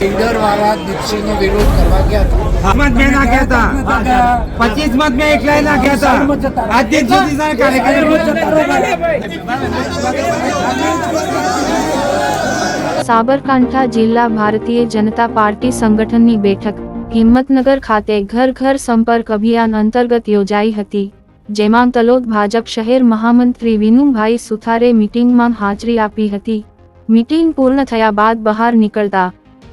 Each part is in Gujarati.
લીડર વાળા દીપસિંહનો વિરોધ કરવા ગયા હતા. મત મેં નાખ્યા હતા પચીસ મત મેં એકલા નાખ્યા હતા આજ દિન સુધી કાર્યક્રમ સાબરકાંઠા જિલ્લા ભારતીય જનતા પાર્ટી સંગઠનની બેઠક હિંમતનગર ખાતે ઘર ઘર સંપર્ક અભિયાન અંતર્ગત યોજાઈ હતી જેમાં તલોદ ભાજપ શહેર મહામંત્રી વિનુભાઈ સુથારે મીટિંગમાં હાજરી આપી હતી. મીટિંગ પૂર્ણ થયા બાદ બહાર નીકળતા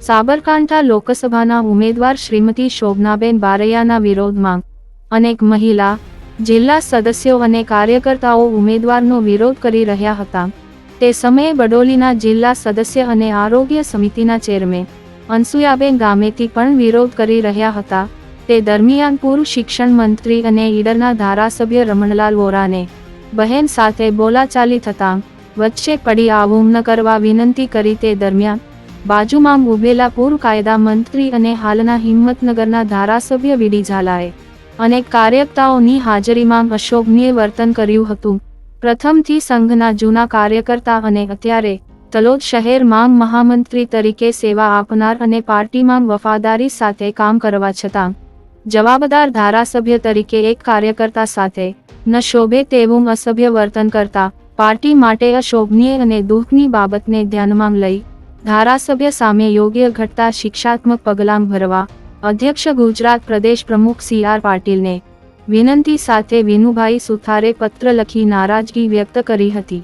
સાબરકાંઠા લોકસભાના ઉમેદવાર શ્રીમતી શોભનાબેન બારૈયાના વિરોધમાં અનેક મહિલા, જિલ્લા સદસ્યો અને કાર્યકર્તાઓ ઉમેદવારનો વિરોધ કરી રહ્યા હતા. તે સમયે બડોલીના જિલ્લા સદસ્ય અને આરોગ્ય સમિતિના ચેરમેન અનસુયાબેન ગામેથી પણ વિરોધ કરી રહ્યા હતા. તે દરમિયાન પૂર્વ શિક્ષણ મંત્રી અને ઈડરના ધારાસભ્ય રમણલાલ વોરાને બહેન સાથે બોલાચાલી થતાં વચ્ચે પડી આવું ન કરવા વિનંતી કરી તે દરમિયાન બાજુમાં ઉભેલા પૂર્વ કાયદા મંત્રી અને હાલના હિંમતનગરના ધારાસભ્ય વીડી ઝાલાએ અનેક કાર્યકર્તાઓની હાજરીમાં અશોભનીય વર્તન કર્યું હતું. પ્રથમથી સંઘના જૂના કાર્યકર્તા અને અત્યારે તલોદ શહેર માંગ મહામંત્રી તરીકે સેવા આપનાર અને પાર્ટીમાં વફાદારી સાથે કામ કરવા છતાં, જવાબદાર ધારાસભ્ય તરીકે એક કાર્યકર્તા સાથે ન શોભે તેવું અસભ્ય વર્તન કરતા, પાર્ટી માટે અશોભનીય અને દુઃખની બાબતને ધ્યાનમાં લઈ ધારાસભ્ય સામે યોગ્ય ઘટતા શિક્ષાત્મક પગલાં ભરવા, અધ્યક્ષ ગુજરાત પ્રદેશ પ્રમુખ સી આર પાટીલને વિનંતી સાથે વિનુભાઈ સુથારે પત્ર લખી નારાજગી વ્યક્ત કરી હતી.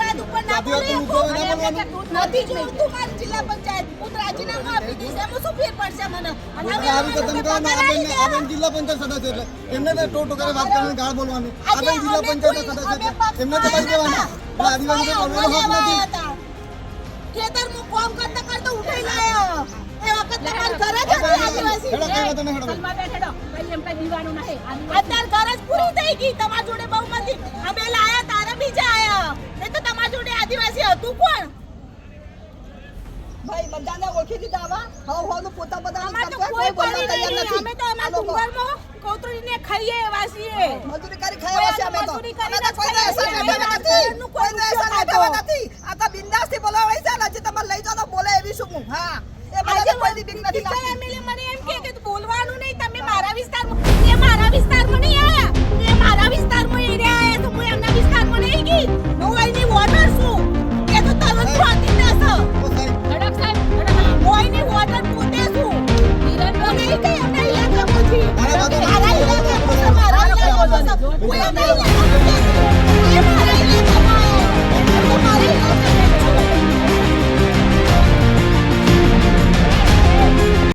બોલું ઉપર ના બોલું. કે તું નથી જોડતું મારી જિલ્લા પંચાયત. હું રાજીનામું આપી દઈશ. એમાં શું ફેર પડશે મને? અને હવે આવી તો તમે કહો ને આ બેનને- આ બેન જિલ્લા પંચાયત સદસ્ય એટલે. એમને તો ટોટો વાત કરવાની ગાળ બોલવાની. આપણે જિલ્લા પંચાયત સદસ્ય છે એમને તો કહી દેવાના આદિવાસી બોલવાનો હક નથી. ખેતરમાં કોમ કરતા કરતા ઉઠાઈ લાયો. એ વખત તમાર ઘર જ હતી આદિવાસી. હેડો કહેવા તને હેડો. અત્યારે ઘર જ પૂરી થઈ ગઈ તમાર જોડે બહુમતી. અમે લાયા હતું કોણ? ભાઈ બધાને ઓળખી દીધા આવા? હવ હવનું પોતા બધા અમાર તો કોઈ પડી નહીં અમે તો અમારા ડુંગરમાં કોતરીને ખાઈએ વાસીએ. મજૂરી કરી ખાઈએ વાસીએ અમે તો. મજૂરી અમે કોઈ તો એસા કાઢવા નથી. કોઈ એસા કાઢવા નથી. આ તો બિંદાસથી બોલાવાય છે ને તમાર લઈ તો બોલે એવી શું હું? હા. એ મને કોઈ દી બીક નથી લાગતી. મને એમ કે Wait a.